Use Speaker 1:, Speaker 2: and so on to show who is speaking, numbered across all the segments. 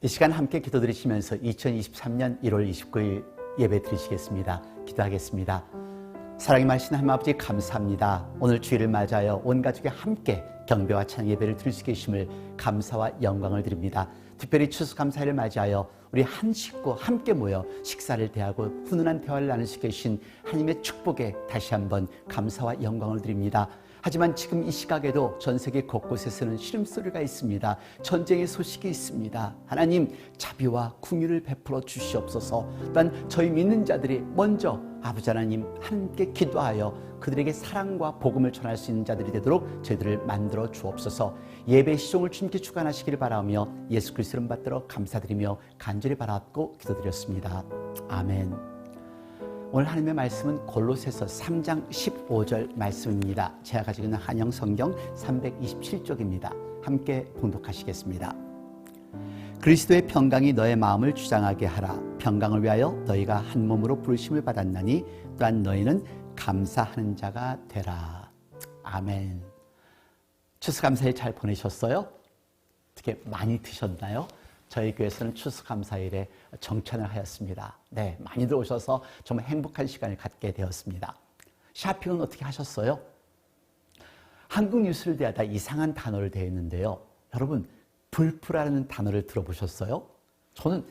Speaker 1: 이 시간 함께 기도 드리시면서 2023년 1월 29일 예배 드리시겠습니다. 기도하겠습니다. 사랑이 많으신 하나님 아버지 감사합니다. 오늘 주일을 맞아요. 온 가족이 함께 경배와 찬양 예배를 드릴 수 계심을 감사와 영광을 드립니다. 특별히 추수감사일을 맞이하여 우리 한 식구 함께 모여 식사를 대하고 훈훈한 대화를 수 계신 하나님의 축복에 다시 한번 감사와 영광을 드립니다. 하지만 지금 이 시각에도 전 세계 곳곳에서는 시름소리가 있습니다. 전쟁의 소식이 있습니다. 하나님 자비와 궁유를 베풀어 주시옵소서. 또한 저희 믿는 자들이 먼저 아버지 하나님 함께 기도하여 그들에게 사랑과 복음을 전할 수 있는 자들이 되도록 저희들을 만들어 주옵소서. 예배 시종을 주님께 주관하시기를 바라며 예수 그리스도를 받들어 감사드리며 간절히 바라고 기도드렸습니다. 아멘. 오늘 하나님의 말씀은 골로새서 3장 15절 말씀입니다. 제가 가지고 있는 한영 성경 327쪽입니다. 함께 봉독하시겠습니다. 그리스도의 평강이 너의 마음을 주장하게 하라. 평강을 위하여 너희가 한 몸으로 부르심을 받았나니 또한 너희는 감사하는 자가 되라. 아멘. 추수감사일 잘 보내셨어요? 어떻게 많이 드셨나요? 저희 교회에서는 추수감사일에 정찬을 하였습니다. 네, 많이들 오셔서 정말 행복한 시간을 갖게 되었습니다. 샤핑은 어떻게 하셨어요? 한국 뉴스를 대하다 이상한 단어를 대했는데요. 여러분, 불프라는 단어를 들어보셨어요? 저는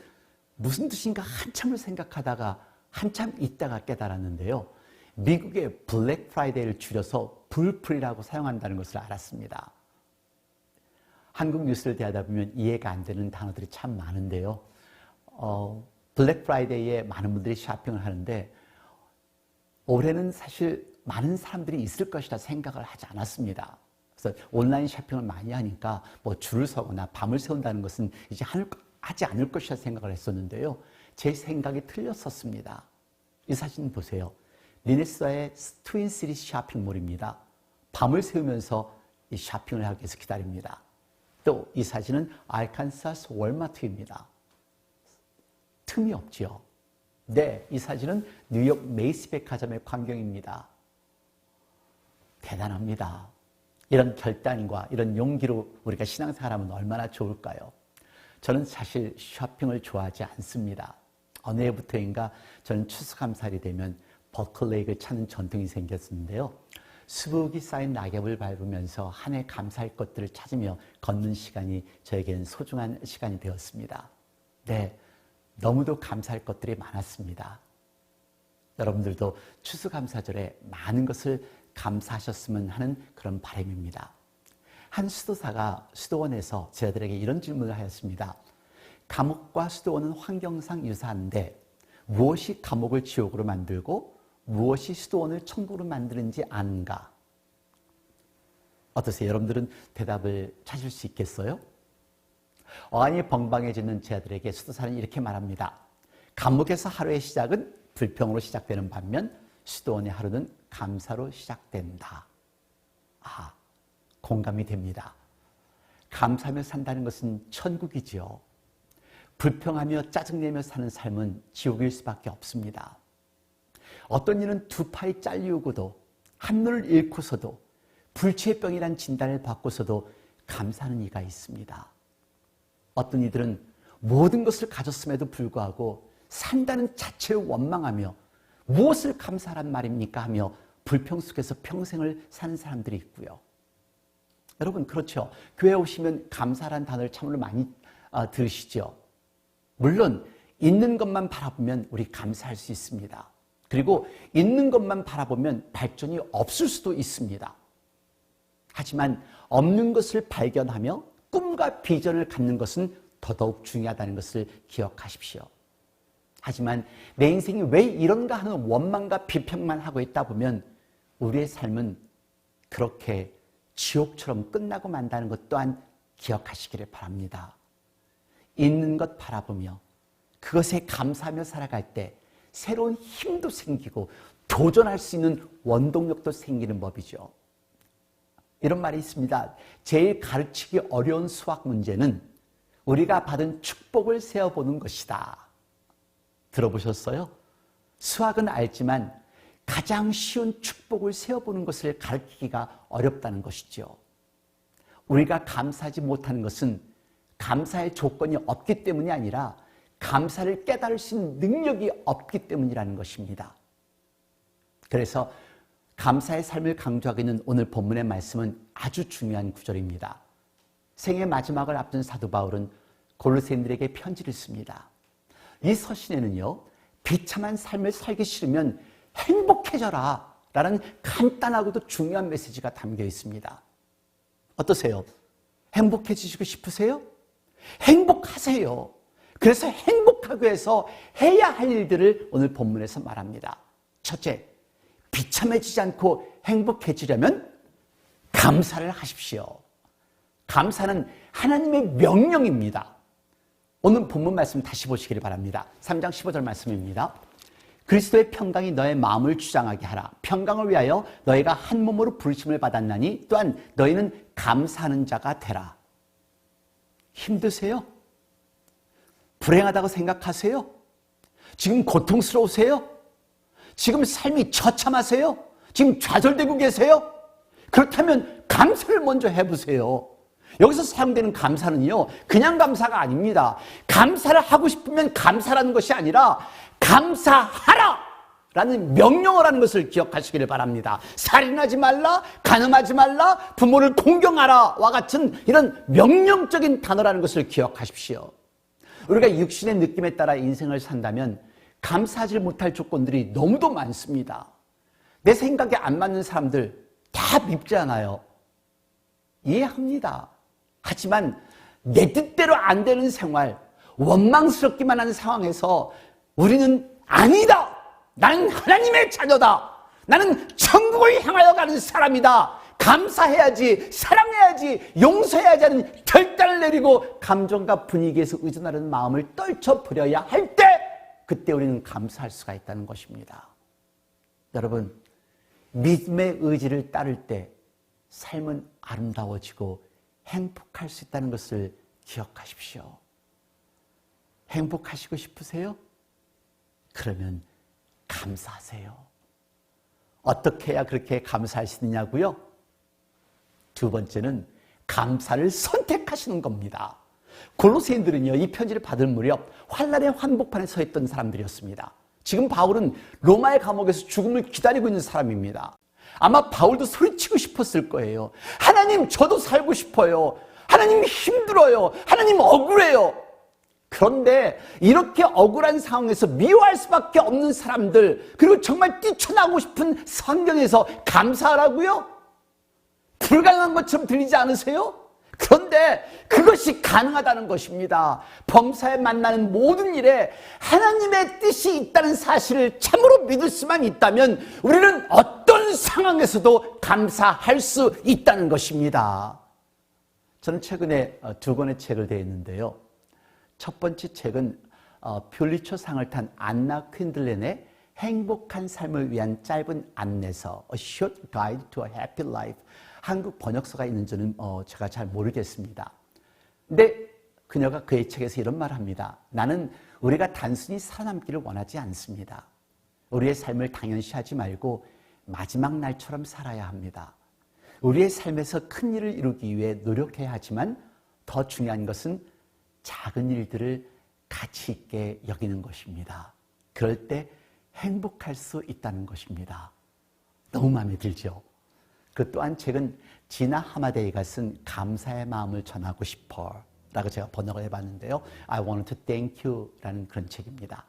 Speaker 1: 무슨 뜻인가 한참을 생각하다가 한참 있다가 깨달았는데요. 미국의 블랙 프라이데이를 줄여서 불풀이라고 사용한다는 것을 알았습니다. 한국 뉴스를 대하다 보면 이해가 안 되는 단어들이 참 많은데요. 어, 블랙 프라이데이에 많은 분들이 쇼핑을 하는데 올해는 사실 많은 사람들이 있을 것이라 생각을 하지 않았습니다. 그래서 온라인 쇼핑을 많이 하니까 뭐 줄을 서거나 밤을 새운다는 것은 이제 하지 않을 것이라 생각을 했었는데요. 제 생각이 틀렸었습니다. 이 사진 보세요. 미네스타의 트윈시리 쇼핑몰입니다. 밤을 새우면서 이 쇼핑을 하기 위해서 기다립니다. 또 이 사진은 알칸사스 월마트입니다. 틈이 없지요. 네, 이 사진은 뉴욕 메이스 백화점의 광경입니다. 대단합니다. 이런 결단과 이런 용기로 우리가 신앙생활하면 얼마나 좋을까요? 저는 사실 쇼핑을 좋아하지 않습니다. 어느 해부터인가 저는 추수감사일이 되면 버클레이크를 찾는 전통이 생겼는데요. 수북이 쌓인 낙엽을 밟으면서 한 해 감사할 것들을 찾으며 걷는 시간이 저에게는 소중한 시간이 되었습니다. 네, 너무도 감사할 것들이 많았습니다. 여러분들도 추수감사절에 많은 것을 감사하셨으면 하는 그런 바람입니다. 한 수도사가 수도원에서 제자들에게 이런 질문을 하였습니다. 감옥과 수도원은 환경상 유사한데 무엇이 감옥을 지옥으로 만들고 무엇이 수도원을 천국으로 만드는지 아는가? 어떠세요? 여러분들은 대답을 찾을 수 있겠어요? 어안이 벙벙해지는 제자들에게 수도사는 이렇게 말합니다. 감옥에서 하루의 시작은 불평으로 시작되는 반면 수도원의 하루는 감사로 시작된다. 아, 공감이 됩니다. 감사하며 산다는 것은 천국이지요. 불평하며 짜증내며 사는 삶은 지옥일 수밖에 없습니다. 어떤 이는 두 팔이 잘리우고도 한 눈을 잃고서도 불치병이란 진단을 받고서도 감사하는 이가 있습니다. 어떤 이들은 모든 것을 가졌음에도 불구하고 산다는 자체를 원망하며 무엇을 감사란 말입니까 하며 불평 속에서 평생을 사는 사람들이 있고요. 여러분 그렇죠. 교회 오시면 감사란 단어를 참으로 많이 아, 들으시죠. 물론 있는 것만 바라보면 우리 감사할 수 있습니다. 그리고 있는 것만 바라보면 발전이 없을 수도 있습니다. 하지만 없는 것을 발견하며 꿈과 비전을 갖는 것은 더더욱 중요하다는 것을 기억하십시오. 하지만 내 인생이 왜 이런가 하는 원망과 비평만 하고 있다 보면 우리의 삶은 그렇게 지옥처럼 끝나고 만다는 것 또한 기억하시기를 바랍니다. 있는 것 바라보며 그것에 감사하며 살아갈 때 새로운 힘도 생기고 도전할 수 있는 원동력도 생기는 법이죠. 이런 말이 있습니다. 제일 가르치기 어려운 수학 문제는 우리가 받은 축복을 세어보는 것이다. 들어보셨어요? 수학은 알지만 가장 쉬운 축복을 세어보는 것을 가르치기가 어렵다는 것이죠. 우리가 감사하지 못하는 것은 감사의 조건이 없기 때문이 아니라 감사를 깨달을 수 있는 능력이 없기 때문이라는 것입니다. 그래서 감사의 삶을 강조하고 있는 오늘 본문의 말씀은 아주 중요한 구절입니다. 생의 마지막을 앞둔 사도 바울은 골로새인들에게 편지를 씁니다. 이 서신에는요. 비참한 삶을 살기 싫으면 행복해져라 라는 간단하고도 중요한 메시지가 담겨 있습니다. 어떠세요? 행복해지시고 싶으세요? 행복하세요. 그래서 행복하기 위해서 해야 할 일들을 오늘 본문에서 말합니다. 첫째, 비참해지지 않고 행복해지려면 감사를 하십시오. 감사는 하나님의 명령입니다. 오늘 본문 말씀 다시 보시기를 바랍니다. 3장 15절 말씀입니다. 그리스도의 평강이 너의 마음을 주장하게 하라. 평강을 위하여 너희가 한 몸으로 부르심을 받았나니 또한 너희는 감사하는 자가 되라. 힘드세요? 불행하다고 생각하세요? 지금 고통스러우세요? 지금 삶이 처참하세요? 지금 좌절되고 계세요? 그렇다면 감사를 먼저 해보세요. 여기서 사용되는 감사는요, 그냥 감사가 아닙니다. 감사를 하고 싶으면 감사라는 것이 아니라 감사하라! 라는 명령을 하는 것을 기억하시기를 바랍니다. 살인하지 말라, 가늠하지 말라, 부모를 공경하라 와 같은 이런 명령적인 단어라는 것을 기억하십시오. 우리가 육신의 느낌에 따라 인생을 산다면 감사하지 못할 조건들이 너무도 많습니다. 내 생각에 안 맞는 사람들 다 밉지 않아요. 이해합니다. 하지만 내 뜻대로 안 되는 생활, 원망스럽기만 한 상황에서 우리는 아니다! 나는 하나님의 자녀다! 나는 천국을 향하여 가는 사람이다! 감사해야지, 사랑해야지, 용서해야지 하는 결단을 내리고 감정과 분위기에서 의존하는 마음을 떨쳐버려야 할 때, 그때 우리는 감사할 수가 있다는 것입니다. 여러분, 믿음의 의지를 따를 때 삶은 아름다워지고 행복할 수 있다는 것을 기억하십시오. 행복하시고 싶으세요? 그러면 감사하세요. 어떻게 해야 그렇게 감사할 수 있느냐고요? 두 번째는 감사를 선택하시는 겁니다. 골로새인들은요 이 편지를 받을 무렵 환란의 환복판에 서 있던 사람들이었습니다. 지금 바울은 로마의 감옥에서 죽음을 기다리고 있는 사람입니다. 아마 바울도 소리치고 싶었을 거예요. 하나님, 저도 살고 싶어요. 하나님 힘들어요. 하나님 억울해요. 그런데 이렇게 억울한 상황에서 미워할 수밖에 없는 사람들, 그리고 정말 뛰쳐나오고 싶은 성경에서 감사하라고요? 불가능한 것처럼 들리지 않으세요? 그런데 그것이 가능하다는 것입니다. 범사에 만나는 모든 일에 하나님의 뜻이 있다는 사실을 참으로 믿을 수만 있다면 우리는 어떤 상황에서도 감사할 수 있다는 것입니다. 저는 최근에 어, 두 권의 책을 대했는데요. 첫 번째 책은 퓰리처 어, 상을 탄 안나 퀸들렌의 행복한 삶을 위한 짧은 안내서 A Short Guide to a Happy Life 한국 번역서가 있는지는 어, 제가 잘 모르겠습니다. 근데 그녀가 그의 책에서 이런 말을 합니다. 나는 우리가 단순히 살아남기를 원하지 않습니다. 우리의 삶을 당연시하지 말고 마지막 날처럼 살아야 합니다. 우리의 삶에서 큰 일을 이루기 위해 노력해야 하지만 더 중요한 것은 작은 일들을 가치 있게 여기는 것입니다. 그럴 때 행복할 수 있다는 것입니다. 너무 마음에 들죠? 그 또한 책은 지나 하마데이가 쓴 감사의 마음을 전하고 싶어 라고 제가 번역을 해봤는데요. I want to thank you 라는 그런 책입니다.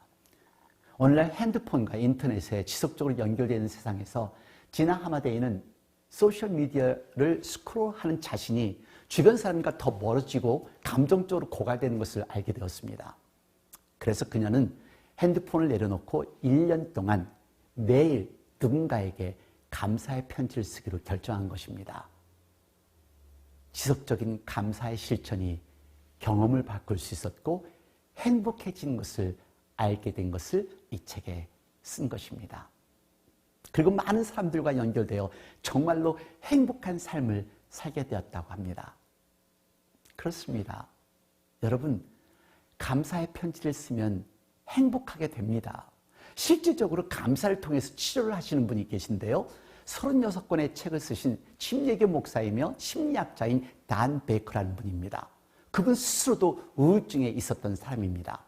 Speaker 1: 오늘날 핸드폰과 인터넷에 지속적으로 연결되는 세상에서 지나 하마데이는 소셜미디어를 스크롤하는 자신이 주변 사람과 더 멀어지고 감정적으로 고갈되는 것을 알게 되었습니다. 그래서 그녀는 핸드폰을 내려놓고 1년 동안 매일 누군가에게 감사의 편지를 쓰기로 결정한 것입니다. 지속적인 감사의 실천이 경험을 바꿀 수 있었고 행복해진 것을 알게 된 것을 이 책에 쓴 것입니다. 그리고 많은 사람들과 연결되어 정말로 행복한 삶을 살게 되었다고 합니다. 그렇습니다. 여러분, 감사의 편지를 쓰면 행복하게 됩니다. 실질적으로 감사를 통해서 치료를 하시는 분이 계신데요. 36권의 책을 쓰신 침례교 목사이며 심리학자인 단 베이커라는 분입니다. 그분 스스로도 우울증에 있었던 사람입니다.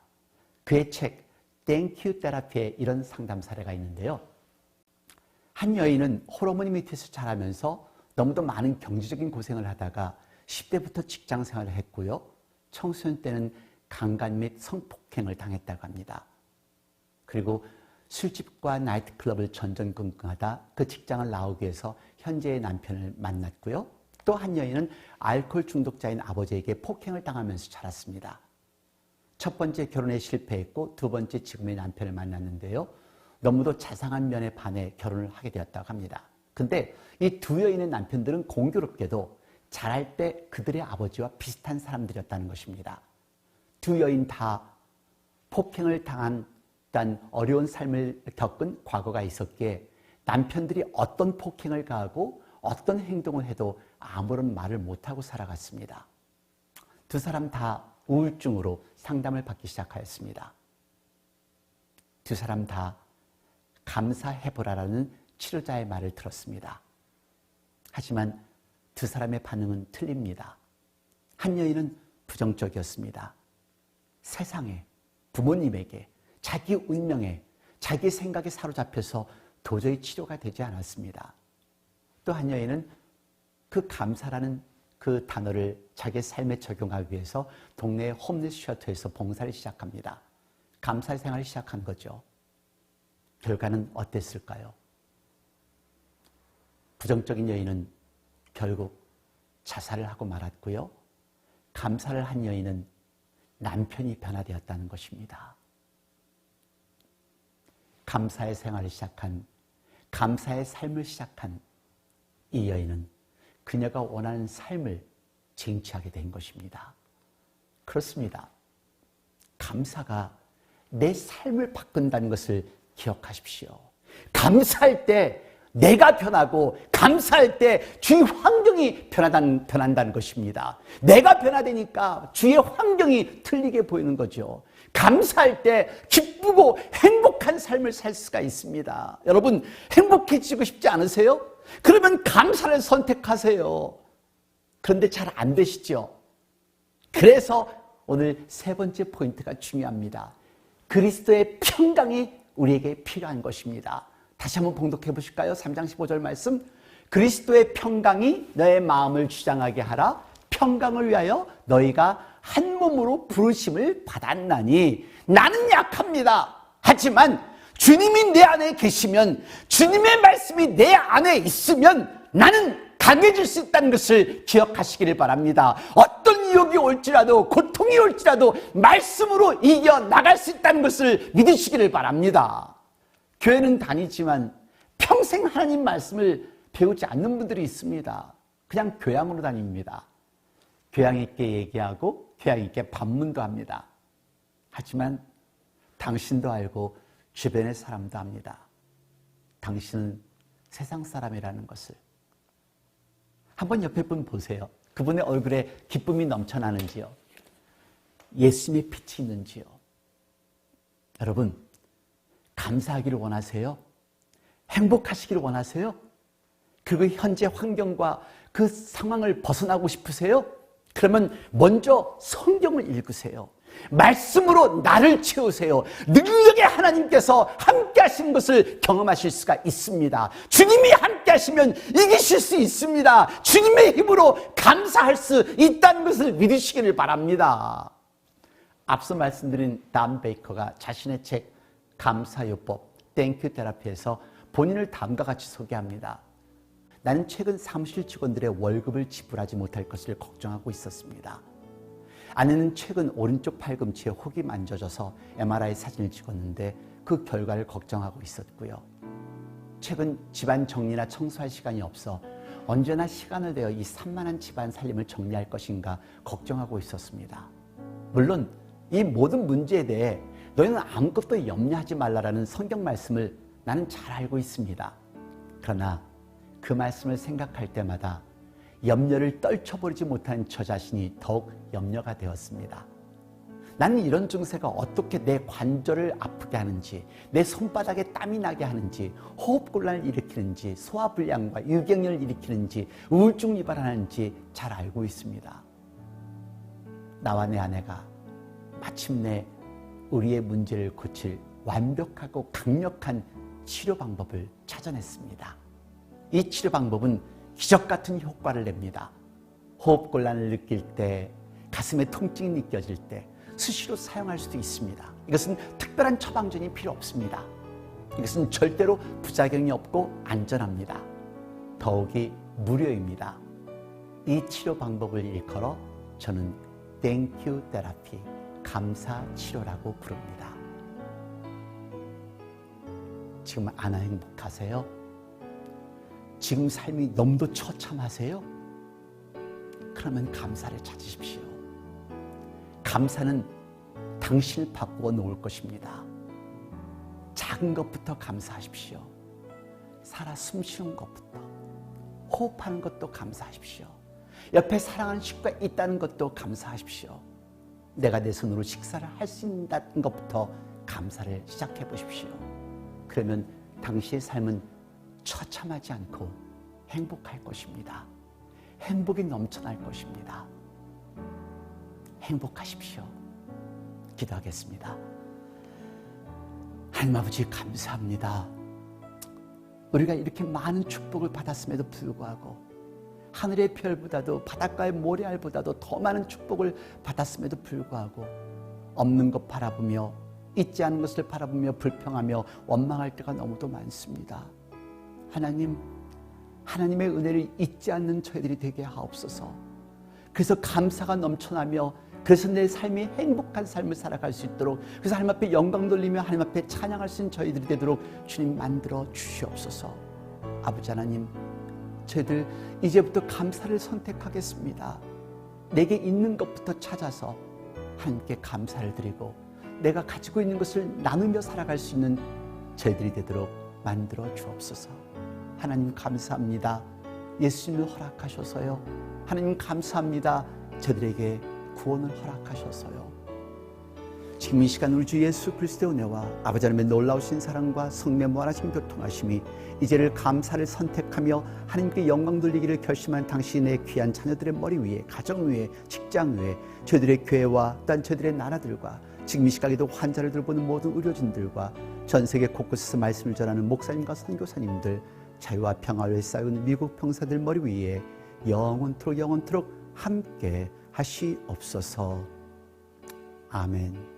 Speaker 1: 그의 책 땡큐 테라피에 이런 상담 사례가 있는데요. 한 여인은 호르몬이 밑에서 자라면서 너무도 많은 경제적인 고생을 하다가 10대부터 직장 생활을 했고요. 청소년 때는 강간 및 성폭행을 당했다고 합니다. 그리고 술집과 나이트클럽을 전전긍긍하다 그 직장을 나오기 위해서 현재의 남편을 만났고요. 또 한 여인은 알코올 중독자인 아버지에게 폭행을 당하면서 자랐습니다. 첫 번째 결혼에 실패했고 두 번째 지금의 남편을 만났는데요. 너무도 자상한 면에 반해 결혼을 하게 되었다고 합니다. 근데 이 두 여인의 남편들은 공교롭게도 자랄 때 그들의 아버지와 비슷한 사람들이었다는 것입니다. 두 여인 다 폭행을 당한 단 어려운 삶을 겪은 과거가 있었기에 남편들이 어떤 폭행을 가하고 어떤 행동을 해도 아무런 말을 못하고 살아갔습니다. 두 사람 다 우울증으로 상담을 받기 시작하였습니다. 두 사람 다 감사해보라라는 치료자의 말을 들었습니다. 하지만 두 사람의 반응은 틀립니다. 한 여인은 부정적이었습니다. 세상에, 부모님에게, 자기 운명에, 자기 생각에 사로잡혀서 도저히 치료가 되지 않았습니다. 또 한 여인은 그 감사라는 그 단어를 자기 삶에 적용하기 위해서 동네 홈리스 셔터에서 봉사를 시작합니다. 감사 생활을 시작한 거죠. 결과는 어땠을까요? 부정적인 여인은 결국 자살을 하고 말았고요. 감사를 한 여인은 남편이 변화되었다는 것입니다. 감사의 생활을 시작한, 감사의 삶을 시작한 이 여인은 그녀가 원하는 삶을 쟁취하게 된 것입니다. 그렇습니다. 감사가 내 삶을 바꾼다는 것을 기억하십시오. 감사할 때 내가 변하고 감사할 때 주위 환경이 변하다는, 변한다는 것입니다. 내가 변화되니까 주위의 환경이 틀리게 보이는 거죠. 감사할 때 기쁘고 행복한 삶을 살 수가 있습니다. 여러분, 행복해지고 싶지 않으세요? 그러면 감사를 선택하세요. 그런데 잘 안 되시죠? 그래서 오늘 세 번째 포인트가 중요합니다. 그리스도의 평강이 우리에게 필요한 것입니다. 다시 한번 봉독해 보실까요? 3장 15절 말씀. 그리스도의 평강이 너의 마음을 주장하게 하라. 평강을 위하여 너희가 한 몸으로 부르심을 받았나니 나는 약합니다. 하지만 주님이 내 안에 계시면 주님의 말씀이 내 안에 있으면 나는 강해질 수 있다는 것을 기억하시기를 바랍니다. 어떤 유혹이 올지라도 고통이 올지라도 말씀으로 이겨 나갈 수 있다는 것을 믿으시기를 바랍니다. 교회는 다니지만 평생 하나님 말씀을 배우지 않는 분들이 있습니다. 그냥 교양으로 다닙니다. 교양 있게 얘기하고 교양 있게 반문도 합니다. 하지만 당신도 알고 주변의 사람도 압니다. 당신은 세상 사람이라는 것을. 한번 옆에 분 보세요. 그분의 얼굴에 기쁨이 넘쳐나는지요. 예수님의 빛이 있는지요. 여러분, 감사하기를 원하세요? 행복하시기를 원하세요? 그리고 현재 환경과 그 상황을 벗어나고 싶으세요? 그러면 먼저 성경을 읽으세요. 말씀으로 나를 채우세요. 능력의 하나님께서 함께 하신 것을 경험하실 수가 있습니다. 주님이 함께 하시면 이기실 수 있습니다. 주님의 힘으로 감사할 수 있다는 것을 믿으시기를 바랍니다. 앞서 말씀드린 담 베이커가 자신의 책 감사요법 땡큐 테라피에서 본인을 다음과 같이 소개합니다. 나는 최근 사무실 직원들의 월급을 지불하지 못할 것을 걱정하고 있었습니다. 아내는 최근 오른쪽 팔꿈치에 혹이 만져져서 MRI 사진을 찍었는데 그 결과를 걱정하고 있었고요. 최근 집안 정리나 청소할 시간이 없어 언제나 시간을 내어 이 산만한 집안 살림을 정리할 것인가 걱정하고 있었습니다. 물론 이 모든 문제에 대해 너희는 아무것도 염려하지 말라라는 성경 말씀을 나는 잘 알고 있습니다. 그러나 그 말씀을 생각할 때마다 염려를 떨쳐버리지 못한 저 자신이 더욱 염려가 되었습니다. 나는 이런 증세가 어떻게 내 관절을 아프게 하는지, 내 손바닥에 땀이 나게 하는지, 호흡곤란을 일으키는지, 소화불량과 유경련을 일으키는지, 우울증 유발하는지 잘 알고 있습니다. 나와 내 아내가 마침내 우리의 문제를 고칠 완벽하고 강력한 치료 방법을 찾아냈습니다. 이 치료 방법은 기적 같은 효과를 냅니다. 호흡 곤란을 느낄 때, 가슴에 통증이 느껴질 때 수시로 사용할 수도 있습니다. 이것은 특별한 처방전이 필요 없습니다. 이것은 절대로 부작용이 없고 안전합니다. 더욱이 무료입니다. 이 치료 방법을 일컬어 저는 땡큐 테라피, 감사 치료라고 부릅니다. 지금 안 행복하세요? 지금 삶이 너무도 처참하세요? 그러면 감사를 찾으십시오. 감사는 당신을 바꾸어 놓을 것입니다. 작은 것부터 감사하십시오. 살아 숨 쉬는 것부터, 호흡하는 것도 감사하십시오. 옆에 사랑하는 식구가 있다는 것도 감사하십시오. 내가 내 손으로 식사를 할 수 있다는 것부터 감사를 시작해 보십시오. 그러면 당시의 삶은 처참하지 않고 행복할 것입니다. 행복이 넘쳐날 것입니다. 행복하십시오. 기도하겠습니다. 하나님 아버지 감사합니다. 우리가 이렇게 많은 축복을 받았음에도 불구하고 하늘의 별보다도 바닷가의 모래알보다도 더 많은 축복을 받았음에도 불구하고 없는 것 바라보며 있지 않은 것을 바라보며 불평하며 원망할 때가 너무도 많습니다. 하나님, 하나님의 은혜를 잊지 않는 저희들이 되게 하옵소서. 그래서 감사가 넘쳐나며 그래서 내 삶이 행복한 삶을 살아갈 수 있도록 그래서 하나님 앞에 영광 돌리며 하나님 앞에 찬양할 수 있는 저희들이 되도록 주님 만들어 주시옵소서. 아버지 하나님, 저희들 이제부터 감사를 선택하겠습니다. 내게 있는 것부터 찾아서 하나님께 감사를 드리고 내가 가지고 있는 것을 나누며 살아갈 수 있는 저희들이 되도록 만들어 주옵소서. 하나님 감사합니다. 예수님을 허락하셔서요. 하나님 감사합니다. 저들에게 구원을 허락하셔서요. 지금 이 시간 우리 주 예수 그리스도의 은혜와 아버지 하나님의 놀라우신 사랑과 성령의 무한하신 교통하심이 이제를 감사를 선택하며 하나님께 영광 돌리기를 결심한 당신의 귀한 자녀들의 머리 위에 가정 위에 직장 위에 저희들의 교회와 또한 저희들의 나라들과 지금 이 시각에도 환자를 돌보는 모든 의료진들과 전 세계 곳곳에서 말씀을 전하는 목사님과 선교사님들 자유와 평화를 쌓은 미국 평사들 머리 위에 영원토록 영원토록 함께 하시옵소서. 아멘.